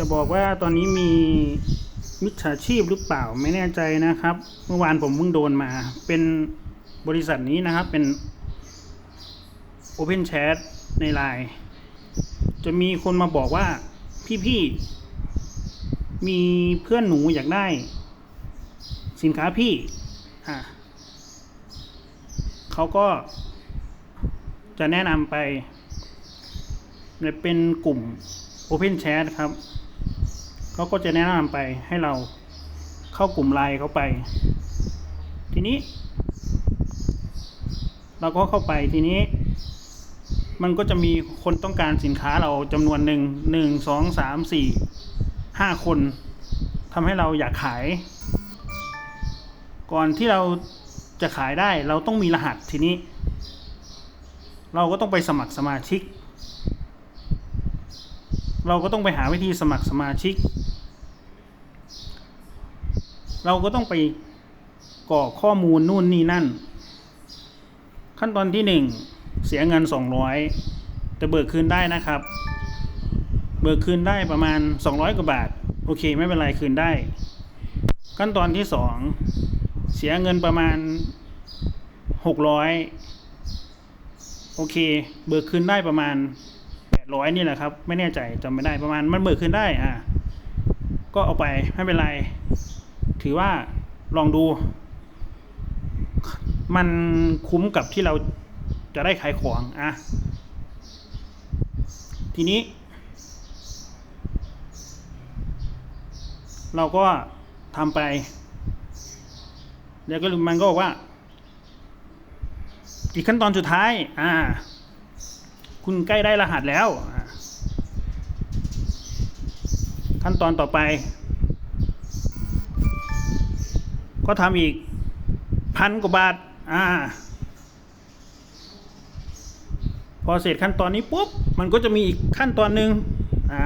จะบอกว่าตอนนี้มีมิจฉาชีพหรือเปล่าไม่แน่ใจนะครับ เมื่อวานผมเพิ่งโดนมา เป็นบริษัทนี้นะครับเป็น Open Chat ในไลน์จะมีคนมาบอกว่าพี่ๆมีเพื่อนหนูอยากได้ สินค้าพี่อะเขาก็จะแนะนำไป เป็นกลุ่ม Open Chat ครับ เขาก็จะแนะนำไปให้เราเข้ากลุ่มไลน์เขาไป ทีนี้ เราก็เข้าไปทีนี้ มันก็จะมีคนต้องการสินค้าเราจำนวนหนึ่งหนึ่งสองสามสี่ห้าคนทำให้เราอยากขาย ก่อนที่เราจะขายได้เราต้องมีรหัสทีนี้ เราก็ต้องไปสมัครสมาชิก เราก็ต้องไปหาวิธีสมัครสมาชิก เราก็ต้องไปกรอกข้อมูลนู่นนี่นั่น ขั้นตอนที่หนึ่งเสียเงินสองร้อยแต่เบิกคืนได้นะครับ เบิกคืนได้ประมาณสองร้อยกว่าบาท โอเค ไม่เป็นไรคืนได้ ขั้นตอนที่สองเสียเงินประมาณหกร้อยโอเค เบิกคืนได้ประมาณแปดร้อยนี่แหละครับ ไม่แน่ใจจำไม่ได้ประมาณมันเบิกคืนได้อะก็เอาไปไม่เป็นไร ถือว่าลองดู มันคุ้มกับที่เราจะได้ขายของอะทีนี้ เราก็ทำไป แล้วก็มันก็บอกว่า อีกขั้นตอนสุดท้าย อ่า คุณใกล้ได้รหัสแล้ว ขั้นตอนต่อไป ก็ทำอีกพันกว่าบาท อ่า พอเสร็จขั้นตอนนี้ปุ๊บ มันก็จะมีอีกขั้นตอนหนึ่งอ่า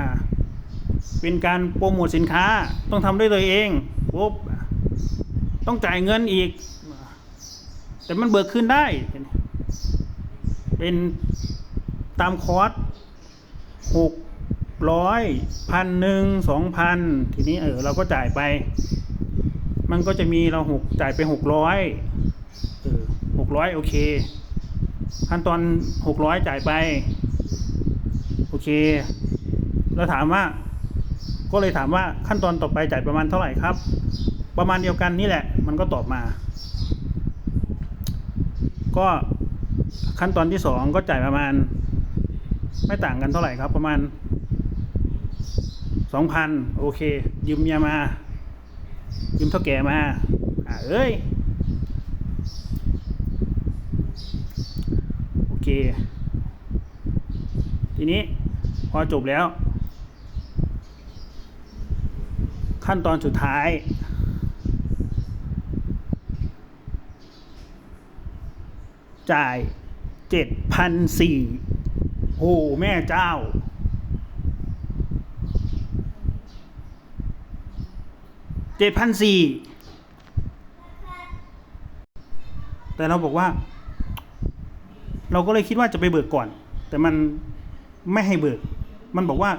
เป็นการโปรโมทสินค้า ต้องทำด้วยตัวเองปุ๊บ ต้องจ่ายเงินอีก แต่มันเบิกขึ้นได้ เป็นตามคอร์สหกร้อยพันหนึ่งสองพันทีนี้เออเราก็จ่ายไป มันก็จะมีเราหกจ่ายไปหกร้อยเออหกร้อยโอเคขั้นตอนหกร้อยจ่ายไป โอเค เราถามว่า ก็เลยถามว่าขั้นตอนต่อไปจ่ายประมาณเท่าไหร่ครับ ประมาณเดียวกันนี่แหละ มันก็ตอบมา ก็ขั้นตอนที่สองก็จ่ายประมาณ ไม่ต่างกันเท่าไหร่ครับ ประมาณสองพันโอเค ยืมเมียมา ยืมเท่าแก่มาอ่าเอ้ย โอเค ทีนี้พอจบแล้ว ขั้นตอนสุดท้ายจ่ายเจ็ดพันสี่โอ้แม่เจ้า เจ็ดพันสี่แต่เราบอกว่า เราก็เลยคิดว่าจะไปเบิกก่อน แต่มันไม่ให้เบิก มันบอกว่า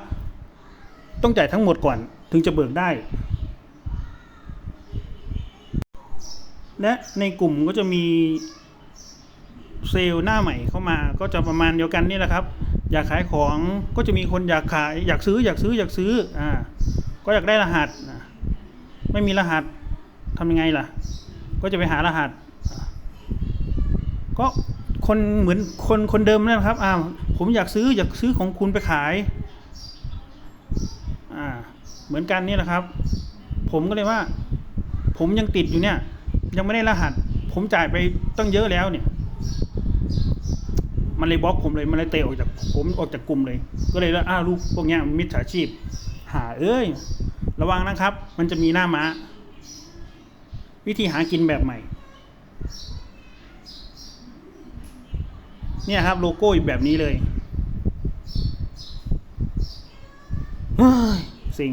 ต้องจ่ายทั้งหมดก่อน ถึงจะเบิกได้ และในกลุ่มก็จะมีเซลล์หน้าใหม่เข้ามา ก็จะประมาณเดียวกันนี่แหละครับ อยากขายของก็จะมีคนอยากขาย อยากซื้อ อยากซื้อ อยากซื้อ อ่า ก็อยากได้รหัสอะ ไม่มีรหัสทำยังไงล่ะ ก็จะไปหารหัส ก็คนเหมือนคนคนเดิมนั่นะครับอ้าวผมอยากซื้ออยากซื้อของคุณไปขายอ่าเหมือนกันนี่แหละครับ ผมก็เลยว่า ผมยังติดอยู่เนี่ย ยังไม่ได้รหัส ผมจ่ายไปตั้งเยอะแล้วเนี่ย มันเลยบล็อกผมเลยมันเลยเตะออกจากผมออกจากกลุ่มเลย ก็เลยว่าอ้าวลูกพวกเนี้ยมิจฉาชีพ หาเอ้ย ระวังนะครับ มันจะมีหน้าม้า วิธีหากินแบบใหม่ เนี่ยครับโลโก้แบบนี้เลยเฮ้ยสิ่ง